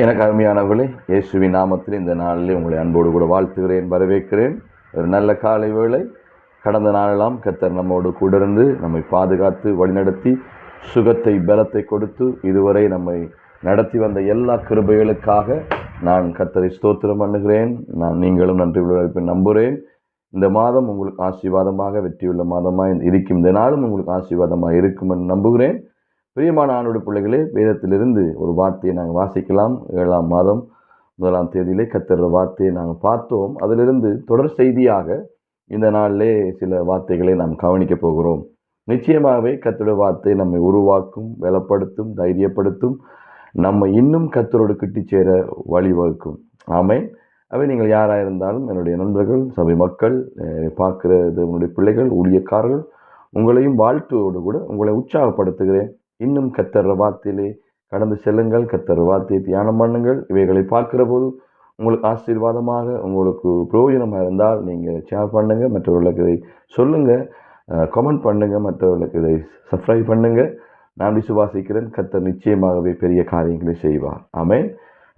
எனக்கு அருமையானவர்களே இயேசுவின் நாமத்தில் இந்த நாளில் உங்களை அன்போடு கூட வாழ்த்துகிறேன் வரவேற்கிறேன். ஒரு நல்ல காலை வேளை. கடந்த நாளெல்லாம் கத்தர் நம்மோடு கூட இருந்து நம்மை பாதுகாத்து வழிநடத்தி சுகத்தை பலத்தை கொடுத்து இதுவரை நம்மை நடத்தி வந்த எல்லா கிருபைகளுக்காக நான் கத்தரை ஸ்தோத்திரம் பண்ணுகிறேன். நான் நீங்களும் நன்றி உள்ளவர்கள் நம்புகிறேன். இந்த மாதம் உங்களுக்கு ஆசீர்வாதமாக வெற்றியுள்ள மாதமாக இருக்கும். இந்த நாளும் உங்களுக்கு ஆசீர்வாதமாக இருக்கும் என்று நம்புகிறேன். பிரியமான ஆணோட பிள்ளைகளே வேதத்திலிருந்து ஒரு வார்த்தையை நாங்கள் வாசிக்கலாம். ஏழாம் மாதம் முதலாம் தேதியிலே கத்துற வார்த்தையை நாங்கள் பார்த்தோம். அதிலிருந்து தொடர் செய்தியாக இந்த நாளிலே சில வார்த்தைகளை நாம் கவனிக்கப் போகிறோம். நிச்சயமாகவே கத்தோட வார்த்தை நம்மை உருவாக்கும் பலப்படுத்தும் தைரியப்படுத்தும் நம்ம இன்னும் கத்தரோடு கிட்டி சேர வழிவகுக்கும். ஆமை அவை நீங்கள் யாராக இருந்தாலும் என்னுடைய நண்பர்கள் சபை மக்கள் அஹ், பார்க்கிறது பிள்ளைகள் ஊழியக்காரர்கள் உங்களையும் வாழ்த்துவோடு கூட உங்களை உற்சாகப்படுத்துகிறேன். இன்னும் கத்தர் வார்த்தையிலே கடந்து செல்லுங்கள் கத்தர் வார்த்தையை தியானம் பண்ணுங்கள். இவைகளை பார்க்கிற போது உங்களுக்கு ஆசீர்வாதமாக உங்களுக்கு பிரயோஜனமாக இருந்தால் நீங்கள் ஷேர் பண்ணுங்கள் மற்றவர்களுக்கு இதை சொல்லுங்கள் கமெண்ட் பண்ணுங்கள் மற்றவர்களுக்கு இதை சப்ஸ்கிரைப் பண்ணுங்கள் நான் விசுவாசிக்கிறேன் கத்தர் நிச்சயமாகவே பெரிய காரியங்களை செய்வார். ஆமென்.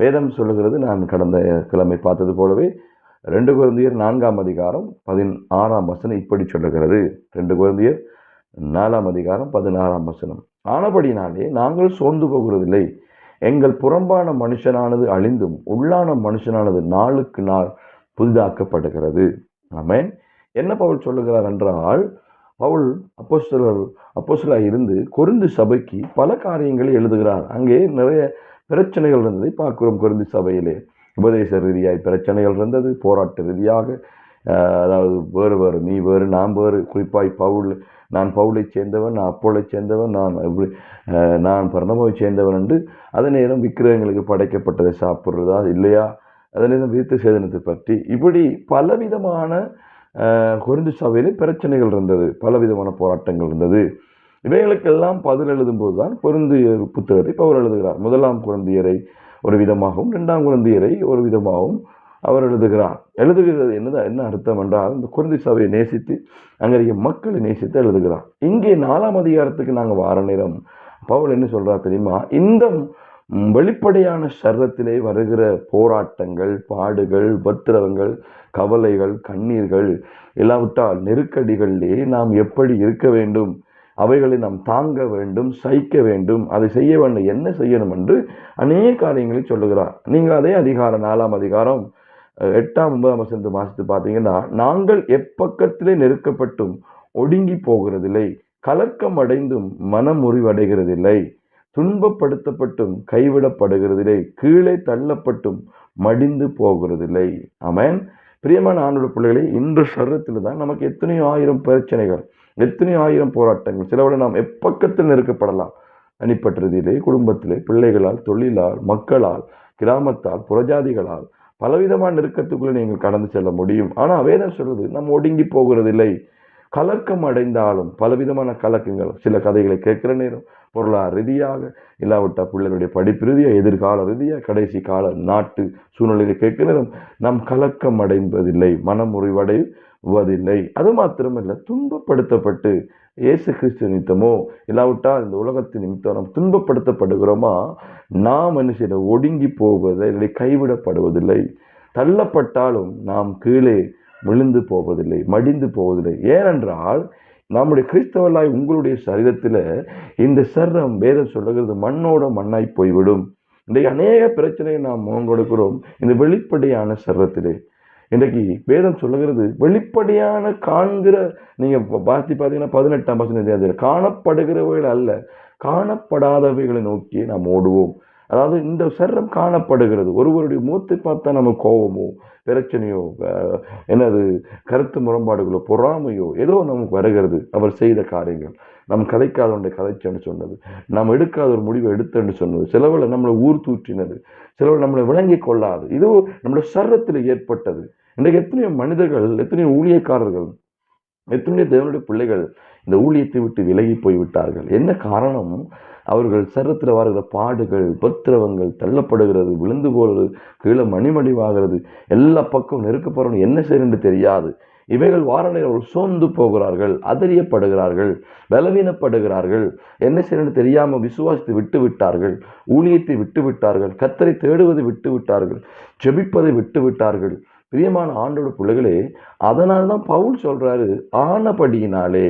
வேதம் சொல்லுகிறது நான் கடந்த கிழமை பார்த்தது போலவே ரெண்டு குழந்தையர் நான்காம் அதிகாரம் பதினாறாம் வசனம் இப்படி சொல்லுகிறது. ரெண்டு குழந்தையர் நாலாம் அதிகாரம் பதினாறாம் வசனம். ஆனபடினாலே நாங்கள் சோர்ந்து போகிறதில்லை. எங்கள் புறம்பான மனுஷனானது அழிந்தும் உள்ளான மனுஷனானது நாளுக்கு நாள் புதிதாக்கப்படுகிறது. ஆமேன். என்ன பவுல் சொல்லுகிறார் என்றால் பவுல் அப்போஸ்தலர் அப்போஸ்தலராக இருந்து கொரிந்து சபைக்கு பல காரியங்களை எழுதுகிறார். அங்கே நிறைய பிரச்சனைகள் இருந்ததை பார்க்கிறோம் கொரிந்து சபையிலே. உபதேச ரீதியாய் பிரச்சனைகள் இருந்தது போராட்ட ரீதியாக அதாவது வேறு வேறு நீ வேறு நான் வேறு. குறிப்பாய் பவுல் நான் பவுலை சேர்ந்தவன் நான் அப்போலை சேர்ந்தவன் நான் இப்படி, நான் பரணமாவை சேர்ந்தவன் என்று அதே நேரம் விக்கிரகங்களுக்கு படைக்கப்பட்டதை சாப்பிட்றதா? இல்லையா? அதே நேரம் வீட்டு சேதனத்தை பற்றி. இப்படி பலவிதமான அஹ், சபையிலே பிரச்சனைகள் இருந்தது. பலவிதமான போராட்டங்கள் இருந்தது. இவைகளுக்கெல்லாம் பதில் எழுதும்போது தான் பொருந்தியர் புத்தகத்தை பவுல் எழுதுகிறார். முதலாம் குழந்தையரை ஒரு விதமாகவும் ரெண்டாம் குழந்தையரை ஒரு விதமாகவும் அவர் எழுதுகிறார். எழுதுகிறது என்னதான் என்ன அர்த்தம் என்றால் இந்த குருந்தி சபையை நேசித்து அங்கே இருக்க மக்களை நேசித்து எழுதுகிறார். இங்கே நாலாம் அதிகாரத்துக்கு நாங்கள் வார நேரம் பவுல் என்ன சொல்கிறார் தெரியுமா? இந்த வெளிப்படையான சர்வத்திலே வருகிற போராட்டங்கள் பாடுகள் உபத்திரவங்கள் கவலைகள் கண்ணீர்கள் இல்லாவிட்டால் நெருக்கடிகளிலே நாம் எப்படி இருக்க வேண்டும்? அவைகளை நாம் தாங்க வேண்டும் சகிக்க வேண்டும். அதை செய்ய வேண்டும் என்ன செய்யணும் என்று அநேக காரியங்களை சொல்லுகிறார். நீங்கள் அதே அதிகாரம் நாலாம் அதிகாரம் எட்டாம் ஒன்பதாம் வசனத்தை வாசித்து பார்த்தீங்கன்னா நாங்கள் எப்பக்கத்திலே நெருக்கப்பட்டும் ஒடுங்கி போகிறதில்லை கலக்கம் அடைந்தும் மனம் முறிவடைகிறதில்லை துன்பப்படுத்தப்பட்டும் கைவிடப்படுகிறதில்லை கீழே தள்ளப்பட்டும் மடிந்து போகிறதில்லை. அமேன் பிரியமான ஆண்டோட பிள்ளைகளே இன்று சரத்தில் தான் நமக்கு எத்தனையோ ஆயிரம் பிரச்சனைகள் எத்தனையோ ஆயிரம் போராட்டங்கள் சிலவரை நாம் எப்பக்கத்தில் நெருக்கப்படலாம்? தனிப்பட்ட குடும்பத்திலே பிள்ளைகளால் தொழிலால் மக்களால் கிராமத்தால் புறஜாதிகளால் பலவிதமான நெருக்கத்துக்குள்ளே நீங்கள் கடந்து செல்ல முடியும். ஆனால் வேதம் சொல்றது நம்ம ஒடுங்கி போகிறதில்லை. கலக்கம் அடைந்தாலும் பலவிதமான கலக்கங்கள். சில கதைகளை கேட்கிற நேரம் பொருளாதார ரீதியாக இல்லாவிட்டால் பிள்ளைகளுடைய படிப்பு ரீதியாக எதிர்கால ரீதியாக கடைசி கால நாட்டு சூழ்நிலையை கேட்கிற நேரம் நாம் கலக்கம் அடைவதில்லை மனமுறிவடைவதில்லை அது மாத்திரமல்ல துன்பப்படுத்தப்பட்டு இயேசு கிறிஸ்து நிமித்தமோ இல்லாவிட்டால் இந்த உலகத்தின் நிமித்தம் நாம் துன்பப்படுத்தப்படுகிறோமா? நாம் என்ன ஒடுங்கி போவதை இல்லை கைவிடப்படுவதில்லை. தள்ளப்பட்டாலும் நாம் கீழே விழுந்து போவதில்லை மடிந்து போவதில்லை. ஏனென்றால் நம்முடைய கிறிஸ்தவலாய் உங்களுடைய சரீரத்தில் இந்த சர்ரம் வேதம் சொல்லுகிறது மண்ணோட மண்ணாய் போய்விடும். இன்றைக்கு அநேக பிரச்சனையை நாம் முகம் கொடுக்கிறோம் இந்த வெளிப்படையான சர்வத்திலே இன்றைக்கு வேதம் சொல்லுகிறது வெளிப்படையான காண்கிற நீங்க பார்த்து பார்த்தீங்கன்னா பதினெட்டாம் பசங்க காணப்படுகிறவைகள் அல்ல காணப்படாதவைகளை நோக்கி நாம் ஓடுவோம். அதாவது இந்த சர்ரம் காணப்படுகிறது. ஒருவருடைய மூத்தை பார்த்தா நம்ம கோபமோ பிரச்சனையோ என்னது கருத்து முரண்பாடுகளோ பொறாமையோ ஏதோ நமக்கு வருகிறது. அவர் செய்த காரியங்கள். நம் கதைக்காத ஒன்றை கதைச்சேன்னு சொன்னது. நாம் எடுக்காத ஒரு முடிவை எடுத்தேன்னு சொன்னது. சிலவில் நம்மளை ஊர் தூற்றினது. சிலவில் நம்மளை விளங்கி கொள்ளாது. இது நம்மளோட சர்வத்தில் ஏற்பட்டது. இன்றைக்கு எத்தனையோ மனிதர்கள் எத்தனையோ ஊழியக்காரர்கள் எத்தனையோ தேவனுடைய பிள்ளைகள் இந்த ஊழியத்தை விட்டு விலகி போய்விட்டார்கள். என்ன காரணம்? அவர்கள் சரத்தில் வருகிற பாடுகள் உபத்திரவங்கள் தள்ளப்படுகிறது விழுந்து போகிறது கீழே மணிமடிவாகிறது எல்லா பக்கம் நெருக்கப்படுறோம் என்ன செய்யணும்னு தெரியாது. இவைகள் வாரணையில் அவர்கள் சோர்ந்து போகிறார்கள் அதறியப்படுகிறார்கள் பலவீனப்படுகிறார்கள். என்ன செய்யணும் தெரியாமல் விசுவாசத்தை விட்டு விட்டார்கள் ஊழியத்தை விட்டு விட்டார்கள் கத்தரை தேடுவதை விட்டு விட்டார்கள் ஜெபிப்பதை விட்டு விட்டார்கள். பிரியமான ஆண்டோட பிள்ளைகளே அதனால தான் பவுல் சொல்கிறாரு ஆனபடியினாலே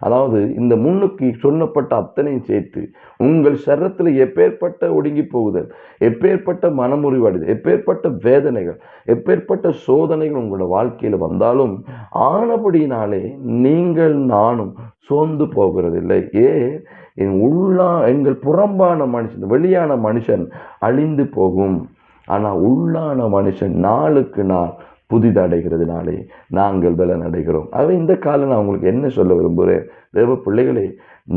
அதாவது இந்த முன்னுக்கு சொல்லப்பட்ட அத்தனையும் சேர்த்து உங்கள் சரத்தில் எப்பேற்பட்ட ஒடுங்கி போகுதல் எப்பேற்பட்ட மனமுறிவடைதல் எப்பேற்பட்ட வேதனைகள் எப்பேற்பட்ட சோதனைகள் உங்களோட வாழ்க்கையில் வந்தாலும் ஆனபடியினாலே நீங்கள் நானும் சோர்ந்து போகிறதில்லை. ஏ என் உள்ளா எங்கள் புறம்பான மனுஷன் வெளியான மனுஷன் அழிந்து போகும். ஆனால் உள்ளான மனுஷன் நாளுக்கு நாள் புதிதடைகிறதுனாலே நாங்கள் பலன் அடைகிறோம் ஆகவே இந்த காலம் நான் உங்களுக்கு என்ன சொல்ல விரும்புகிறேன்? தேவ பிள்ளைகளே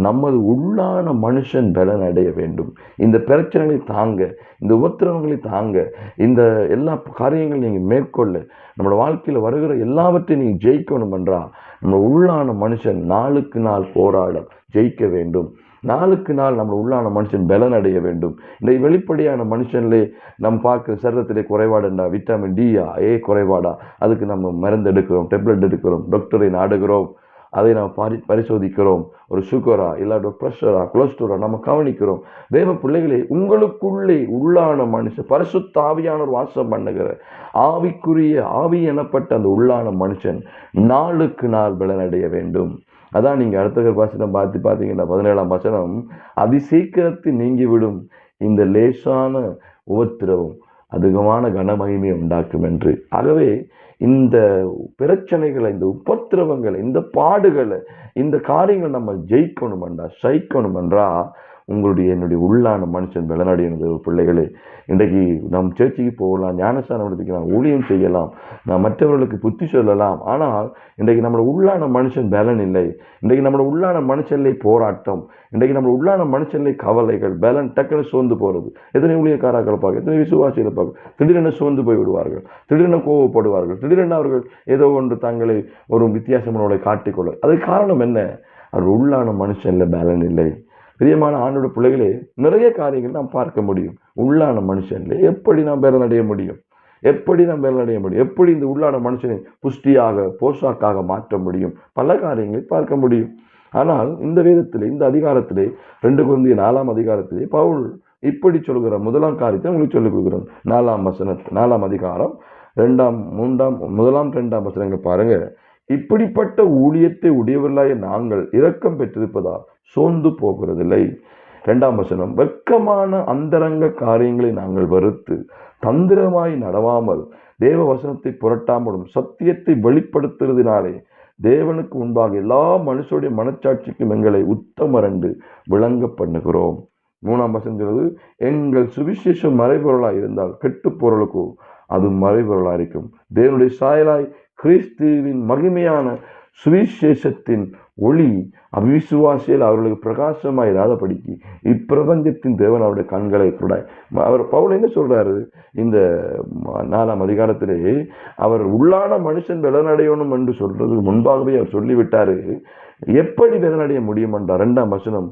நமது உள்ளான மனுஷன் பலன் அடைய வேண்டும். இந்த பிரச்சனைகளை தாங்க இந்த உபத்திரவங்களை தாங்க இந்த எல்லா காரியங்களும் நீங்கள் மேற்கொள்ள நம்மளோட வாழ்க்கையில் வருகிற எல்லாவற்றையும் நீங்கள் ஜெயிக்கணும் என்றால் நம்ம உள்ளான மனுஷன் நாளுக்கு நாள் போராட ஜெயிக்க வேண்டும். நாளுக்கு நாள் நம்ம உள்ளான மனுஷன் பலன் அடைய வேண்டும். இந்த வெளிப்படையான மனுஷன்லே நம்ம பார்க்குற சரீரத்திலே குறைபாடுண்டா விட்டமின் டியா ஏ குறைபாடா? அதுக்கு நம்ம மருந்து எடுக்கிறோம் டெப்லெட் எடுக்கிறோம் டாக்டரை நாடுகிறோம் அதை நம்ம பரி பரிசோதிக்கிறோம். ஒரு சுகரா இல்லாட்ட ப்ரெஷரா கொலஸ்ட்ரோலா நம்ம கவனிக்கிறோம். தேவ பிள்ளைகளே உங்களுக்குள்ளே உள்ளான மனுஷன் பரிசுத்த ஆவியானவர் வாசம் பண்ணுகிற ஆவிக்குரிய ஆவி எனப்பட்ட அந்த உள்ளான மனுஷன் நாளுக்கு நாள் பலனடைய வேண்டும். அதான் நீங்கள் அடுத்த வசனம் பார்த்து பார்த்தீங்கன்னா பதினேழாம் வசனம் அதிசீக்கிரத்தில் நீங்கிவிடும். இந்த லேசான உபத்திரவம் அதிகமான கனமகிமையை உண்டாக்கும் என்று. ஆகவே இந்த பிரச்சனைகளை இந்த உபத்திரவங்களை இந்த பாடுகளை இந்த காரியங்களை நம்ம ஜெயிக்கணும் என்றா சைக்கணும் என்றா உங்களுடைய என்னுடைய உள்ளான மனுஷன் பலனடையணும் பிள்ளைகளே இன்றைக்கு நம் சேர்ச்சிக்கு போகலாம் ஞானஸ்தானம் எடுத்துக்கலாம் ஊழியம் செய்யலாம் நான் மற்றவர்களுக்கு புத்தி சொல்லலாம். ஆனால் இன்றைக்கு நம்மளோட உள்ளான மனுஷன் பலன் இல்லை. இன்றைக்கு நம்மளோட உள்ளான மனுஷன்லே போராட்டம் இன்றைக்கு நம்ம உள்ளான மனுஷன்லே கவலைகள் பலன் டக்குன்னு சோர்ந்து போகிறது எத்தனை ஊழியக்காராக்களை பார்க்க எத்தனை விசுவாசிகளை பார்க்க திடீரென சோர்ந்து போய் விடுவார்கள் திடீரென கோவப்படுவார்கள் திடீரென அவர்கள் ஏதோ ஒன்று தங்களை ஒரு வித்தியாசமானவர்களை காட்டிக்கொள்ள அதுக்கு காரணம் என்ன? அவர் உள்ளான மனுஷன்ல பேலன் இல்லை. பிரியமான ஆண்டோட பிள்ளைகளே நிறைய காரியங்கள் நாம் பார்க்க முடியும். உள்ளான மனுஷன்ல எப்படி நாம் பலனடைய முடியும்? எப்படி நாம் பலனடைய முடியும்? எப்படி இந்த உள்ளான மனுஷனை புஷ்டியாக போஷாக்காக மாற்ற முடியும்? பல காரியங்களை பார்க்க முடியும். ஆனால் இந்த வேதத்திலே இந்த அதிகாரத்திலே ரெண்டு குழந்தைய நாலாம் அதிகாரத்திலே பவுல் இப்படி சொல்கிற முதலாம் காரியத்தை உங்களுக்கு சொல்லிக் கொடுக்குறோம். நாலாம் வசனத்து நாலாம் அதிகாரம் ரெண்டாம் மூன்றாம் முதலாம் ரெண்டாம் வசனங்கள் பாருங்கள் இப்படிப்பட்ட ஊழியத்தை உடையவர்களாய நாங்கள் இரக்கம் பெற்றிருப்பதால் சோர்ந்து போகிறதில்லை. இரண்டாம் வசனம் வெட்கமான அந்தரங்க காரியங்களை நாங்கள் வருத்து தந்திரமாய் நடவாமல் தேவ வசனத்தை புரட்டாமலும் சத்தியத்தை வெளிப்படுத்துறதினாலே தேவனுக்கு முன்பாக எல்லா மனுஷருடைய மனச்சாட்சிக்கும் எங்களை உத்தமரண்டு விளங்க பண்ணுகிறோம். மூணாம் வசனம் எங்கள் சுவிசேஷம் மறைபொருளாய் இருந்தால் கெட்டு பொருளுக்கோ அது மறைபொருளாக இருக்கும் தேவனுடைய சாயலாய் கிறிஸ்துவின் மகிமையான சுவிசேஷத்தின் ஒளி அவிசுவாசியில் அவர்களுக்கு பிரகாசமாக இராதபடிக்கு இப்பிரபஞ்சத்தின் தேவன் அவருடைய கண்களை குருடாய் அவர் பவுல் என்ன சொல்கிறாரு இந்த நாலாம் அதிகாரத்திலே அவர் உள்ளான மனுஷன் பலனடையணும் என்று சொல்றதுக்கு முன்பாகவே அவர் சொல்லிவிட்டாரு. எப்படி பலனடைய முடியும் என்றார்? ரெண்டாம் வசனம்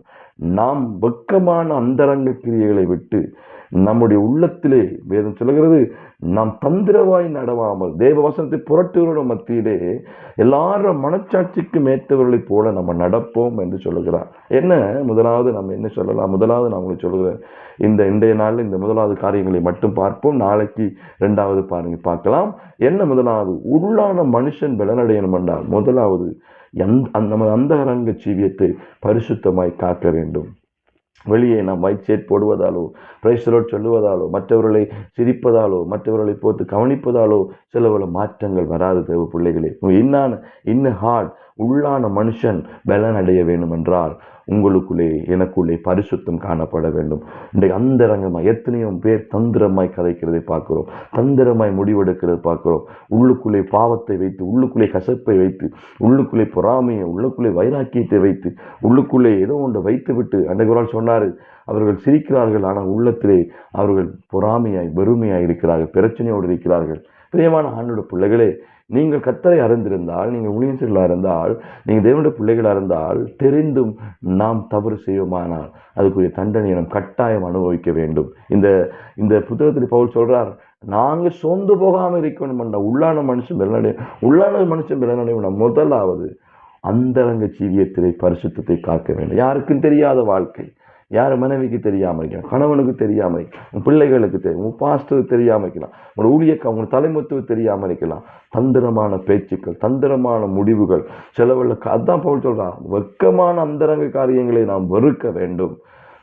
நாம் வெக்கமான அந்தரங்க கிரியைகளை விட்டு நம்முடைய உள்ளத்திலே வேதம் சொல்லுகிறது நாம் தந்திரவாய் நடவாமல் தேவ வசனத்தை புரட்டுகளோட மத்தியிலே எல்லாரும் மனச்சாட்சிக்கு ஏற்றவர்களைப் போல நம்ம நடப்போம் என்று சொல்லுகிறார். என்ன? முதலாவது நம்ம என்ன சொல்லலாம்? முதலாவது நான் உங்களுக்கு சொல்லுகிறேன். இந்த இன்றைய நாளில் இந்த முதலாவது காரியங்களை மட்டும் பார்ப்போம். நாளைக்கு ரெண்டாவது பாருங்க பார்க்கலாம். என்ன முதலாவது? உள்ளான மனுஷன் பலனடையணும் என்றால் முதலாவது எந்த நமது அந்தரங்க ஜீவியத்தை பரிசுத்தமாய் காக்க வேண்டும். வெளியே நாம் ஒயிட் ஷர்ட் போடுவதாலோ பிரைஸ்லோட் சொல்லுவதாலோ மற்றவர்களை சிரிப்பதாலோ மற்றவர்களை போட்டு கவனிப்பதாலோ சில பல மாற்றங்கள் வராது தேவ பிள்ளைகளே. இன்னான இன்ன ஹார்ட் உள்ளான மனுஷன் பலன் அடைய வேண்டும் என்றால் உங்களுக்குள்ளே எனக்குள்ளே பரிசுத்தம் காணப்பட வேண்டும். இன்றைக்கு அந்தரங்கமாக எத்தனையோ பேர் தந்திரமாய் கதைக்கிறதை பார்க்கிறோம். தந்திரமாய் முடிவெடுக்கிறது பார்க்கிறோம். உள்ளுக்குள்ளே பாவத்தை வைத்து உள்ளுக்குள்ளே கசப்பை வைத்து உள்ளுக்குள்ளே பொறாமையை உள்ளுக்குள்ளே வைராக்கியத்தை வைத்து உள்ளுக்குள்ளே ஏதோ ஒன்றை வைத்து விட்டு அன்றைக்கு ஒரு சொன்னார் அவர்கள் சிரிக்கிறார்கள் ஆனால் உள்ளத்திலே அவர்கள் பொறாமையாய் வெறுமையாய் இருக்கிறார்கள் பிரச்சனையோடு இருக்கிறார்கள். பிரியமான ஆண்டோட பிள்ளைகளே நீங்கள் கத்தரை அறிந்திருந்தால் நீங்கள் ஊழியர்களாக இருந்தால் நீங்கள் தேவனுடைய பிள்ளைகளாக இருந்தால் தெரிந்தும் நாம் தவறு செய்வோமானால் அதுக்குரிய தண்டனை நாம் கட்டாயம் அனுபவிக்க வேண்டும். இந்த இந்த புத்தகத்தில் பவுல் சொல்கிறார் நாங்கள் சோர்ந்து இருக்கணும் இருக்கணும்டா உள்ளான மனுஷன் பலனடை உள்ளான மனுஷன் பலனடையணும்னா முதலாவது அந்தரங்க ஜீவியத்திலே பரிசுத்தத்தை காக்க வேண்டும். யாருக்கும் தெரியாத வாழ்க்கை. யார் மனைவிக்கு தெரியாமல் இருக்கலாம் கணவனுக்கு தெரியாமல் இருக்கலாம் பிள்ளைகளுக்கு தெரியும் உன் பாஸ்டருக்கு தெரியாமல் இருக்கலாம் உங்களோட ஊழியக்க உங்களோட தலைமத்துவ தெரியாமல் இருக்கலாம். தந்திரமான பேச்சுக்கள் தந்திரமான முடிவுகள் செலவில் அதான் போல் சொல்கிறான் வெக்கமான அந்தரங்க காரியங்களை நாம் வெறுக்க வேண்டும்.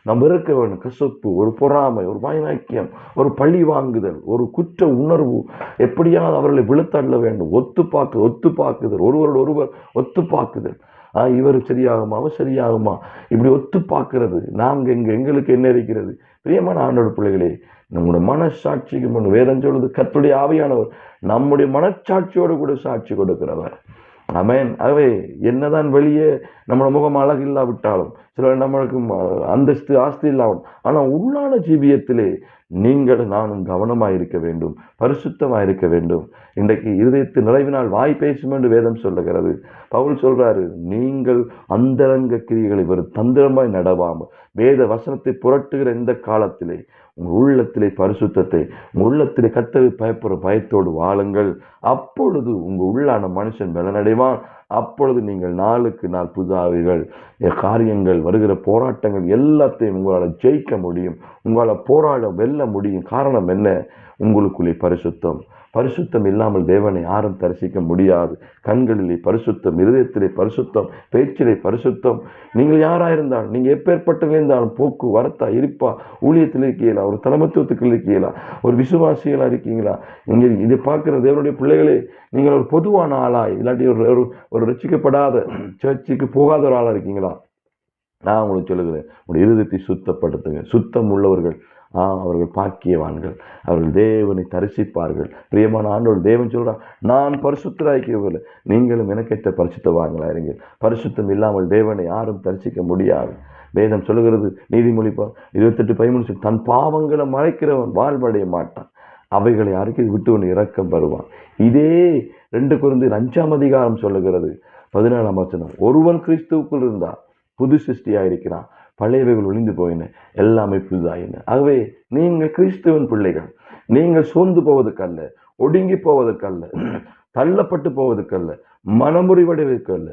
நாம் வெறுக்க வேண்டும். கசப்பு ஒரு பொறாமை ஒரு வைராக்கியம் ஒரு பழி வாங்குதல் ஒரு குற்ற உணர்வு எப்படியாவது அவர்களை விழுத்தள்ள வேண்டும். ஒத்து பார்க்கு ஒத்து பார்க்குதல் ஒருவரோடு ஒருவர் ஒத்து பார்க்குதல் இவர் சரியாகுமா அவர் சரியாகுமா? இப்படி ஒத்து பார்க்கறது. நாங்கள் இங்கே எங்களுக்கு என்ன இருக்கிறது? பிரியமான ஆண்டோட பிள்ளைகளே நம்முடைய மனசாட்சிக்கு முன் வேதம் சொல்வது கத்துடைய ஆவியானவர் நம்முடைய மனச்சாட்சியோடு கூட சாட்சி கொடுக்கிறவர். அமேன். ஆகவே என்னதான் வெளியே நம்மளோட முகம் அழகு இல்லாவிட்டாலும் சில நம்மளுக்கு அந்தஸ்து ஆஸ்தி இல்லாமல் ஆனால் உள்ளான ஜீவியத்திலே நீங்கள் நானும் கவனமாக இருக்க வேண்டும் பரிசுத்தமாக இருக்க வேண்டும். இன்றைக்கு இருதயத்து நிறைவினால் வாய் பேசும் என்று வேதம் சொல்லுகிறது. பவுல் சொல்கிறாரு நீங்கள் அந்தரங்க கிரிகளை ஒரு தந்திரமாய் நடவாமல் வேத வசனத்தை புரட்டுகிற இந்த காலத்திலே உங்கள் உள்ளத்திலே பரிசுத்தத்தை உங்கள் உள்ளத்திலே கத்தவை பயப்படுற பயத்தோடு வாழுங்கள். அப்பொழுது உங்கள் உள்ளான மனுஷன் பலனடைவான். அப்பொழுது நீங்கள் நாளுக்கு நாள் புதாவீர்கள். காரியங்கள் வருகிற போராட்டங்கள் எல்லாத்தையும் உங்களால் ஜெயிக்க முடியும். உங்களால் போராட வெல்ல முடியும். காரணம் என்ன? உங்களுக்குள்ளே பரிசுத்தம். பரிசுத்தம் இல்லாமல் தேவனை யாரும் தரிசிக்க முடியாது. கண்களிலே பரிசுத்தம் இருதயத்திலே பரிசுத்தம் பேச்சிலே பரிசுத்தம். நீங்கள் யாராக இருந்தாலும் நீங்கள் எப்பேற்பட்டவங்க இருந்தாலும் போக்கு வரத்தா இருப்பா ஊழியத்தில் இருக்கீங்களா ஒரு தலைமத்துவத்துக்கு இருக்கீங்களா ஒரு விசுவாசிகளாக இருக்கீங்களா? நீங்கள் இதை பார்க்குற தேவனுடைய பிள்ளைகளே நீங்கள் ஒரு பொதுவான ஆளாய் இல்லாட்டி ஒரு ஒரு ஒரு ரசிக்கப்படாத சர்ச்சுக்கு போகாத ஒரு ஆளாக இருக்கீங்களா? நான் உங்களுக்கு சொல்லுகிறேன் உங்களுடைய இருதயத்தை சுத்தப்படுத்துங்க. சுத்தம் உள்ளவர்கள் ஆ அவர்கள் பாக்கியவான்கள். அவர்கள் தேவனை தரிசிப்பார்கள். பிரியமான ஆண்டோடு தேவன் சொல்கிறான் நான் பரிசுத்தராய்க்கவில்லை நீங்களும் எனக்கேற்ற பரிசுத்தவான்களா இருங்கள். பரிசுத்தம் இல்லாமல் தேவனை யாரும் தரிசிக்க முடியாது. வேதம் சொல்லுகிறது நீதிமொழிப்பா இருபத்தெட்டு பதிமூணு தன் பாவங்களை மறைக்கிறவன் வாழ்வடைய மாட்டான். அவைகளை அறிக்கை விட்டு இறக்கம் வருவான். இதே ரெண்டு குழந்தை அஞ்சாம் அதிகாரம் சொல்லுகிறது. பதினேழாம் வச்சனம் ஒருவன் கிறிஸ்துவுக்குள் இருந்தால் புது சிருஷ்டியாக இருக்கிறான். பழையவைகள் ஒளிந்து போயின எல்லாமே புதிதாயின. ஆகவே நீங்கள் கிறிஸ்துவின் பிள்ளைகள் நீங்கள் சோர்ந்து போவதற்கல்ல ஒடுங்கி போவதற்கல்ல தள்ளப்பட்டு போவதற்கல்ல மனமுறிவடைவதற்கல்ல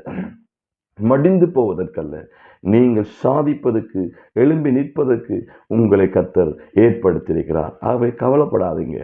மடிந்து போவதற்கல்ல நீங்கள் சாதிப்பதற்கு எழும்பி நிற்பதற்கு உங்களை கத்தர் ஏற்படுத்தியிருக்கிறார். ஆகவே கவலைப்படாதீங்க.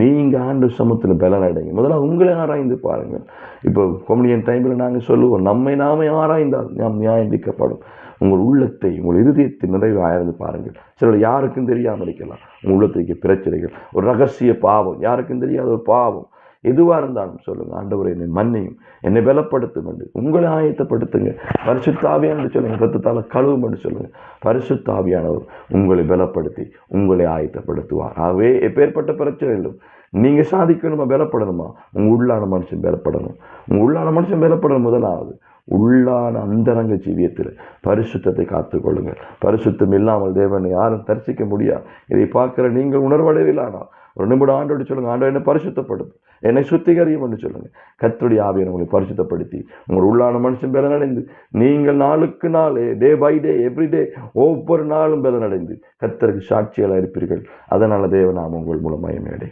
நீங்கள் ஆண்டு சமத்தில் பலன் அடைங்க. முதல்ல உங்களை ஆராய்ந்து பாருங்கள். இப்போ கொமிடியன் டைமில் நாங்கள் சொல்லுவோம் நம்மை நாமே ஆராய்ந்தால் நாம் நியாயந்திக்கப்படும். உங்கள் உள்ளத்தை உங்கள் இருதயத்தை நிறைவு ஆயிருந்து பாருங்கள். சிலர் யாருக்கும் தெரியாமல் இருக்கலாம் உங்கள் உள்ளத்துக்கு பிரச்சனைகள் ஒரு ரகசிய பாவம். யாருக்கும் தெரியாத ஒரு பாவம். எதுவாக இருந்தாலும் சொல்லுங்கள் ஆண்டவரை என்னை மன்னியும். என்னை பலப்படுத்தும் என்று. உங்களை ஆயத்தப்படுத்துங்க. பரிசுத்தாவியானது சொல்லுங்கள் ரத்தத்தால் கழுவும் என்று சொல்லுங்கள் பரிசுத்தாவியானவர் உங்களை பலப்படுத்தி உங்களை ஆயத்தப்படுத்துவார். ஆகவே எப்பேற்பட்ட பிரச்சனைகளும் நீங்கள் சாதிக்கணுமா பலப்படணுமா? உங்கள் உள்ளான மனுஷன் பலப்படணும். உங்கள் உள்ளான மனுஷன் பலப்படணும் முதலாவது. உள்ளான அந்தரங்க ஜீவியத்தில் பரிசுத்தத்தை காத்துக்கொள்ளுங்கள். பரிசுத்தம் இல்லாமல் தேவனை யாரும் தரிசிக்க முடியாது. இதை பார்க்குற நீங்கள் உணர்வடைவில்லானால் ஒரு நிமிடம் ஆண்டோடு சொல்லுங்கள் ஆண்டோ என்னை பரிசுத்தப்படுத்தும் என்னை சுத்திகரியும் என்று சொல்லுங்கள் கத்துடைய ஆவியனை உங்களை பரிசுத்தப்படுத்தி. உங்கள் உள்ளான மனுஷன் பலனடைந்து. நீங்கள் நாளுக்கு நாள் day by day every day ஒவ்வொரு நாளும் பலனடைந்து கத்தருக்கு சாட்சிகளாக இருப்பீர்கள் அதனால தேவநாமம் உங்கள் மூலமாய் மேடை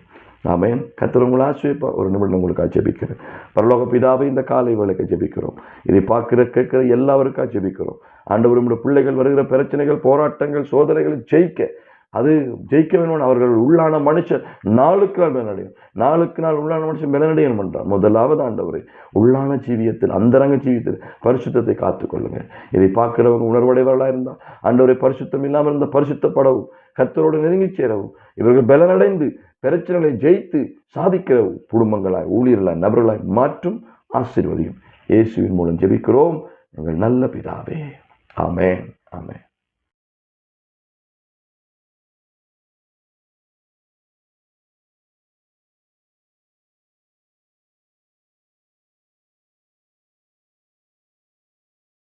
ஆமென். கத்தர் உங்களை ஆசிரியப்பா ஒரு நிமிடம் உங்களுக்கு ஜெபிக்கிறேன். பரலோக பிதாவை இந்த காலை வேலைக்கு ஜெபிக்கிறோம். இதை பார்க்கிற கேட்கிற எல்லாருக்கா ஜெபிக்கிறோம். ஆண்டவர் நம்முடைய பிள்ளைகள் வருகிற பிரச்சனைகள் போராட்டங்கள் சோதனைகளை ஜெயிக்க அது ஜெயிக்க வேணும் அவர்கள் உள்ளான மனுஷன் நாளுக்கு நாள் பலனடையும் நாளுக்கு நாள் உள்ளான மனுஷன் பலனடையணும் என்றார். முதலாவது ஆண்டவர் உள்ளான ஜீவியத்தில் அந்தரங்க ஜீவியத்தில் பரிசுத்தத்தை காத்துக்கொள்ளுங்கள் இதை பார்க்கிறவங்க உணர்வடைவர்களாக இருந்தால் ஆண்டவரை பரிசுத்தம் இல்லாமல் இருந்தால் பரிசுத்தப்படவும் கத்தரோடு நெருங்கி சேரவும் இவர்கள் பலனடைந்து பிரச்சனைகளை ஜெயித்து சாதிக்கிற குடும்பங்களாய் ஊழியர்களாய் நபர்களாய் மாற்றும் ஆசீர்வதியும். இயேசுவின் மூலம் ஜெபிக்கிறோம். எங்கள் நல்ல பிதாவே. ஆமென்.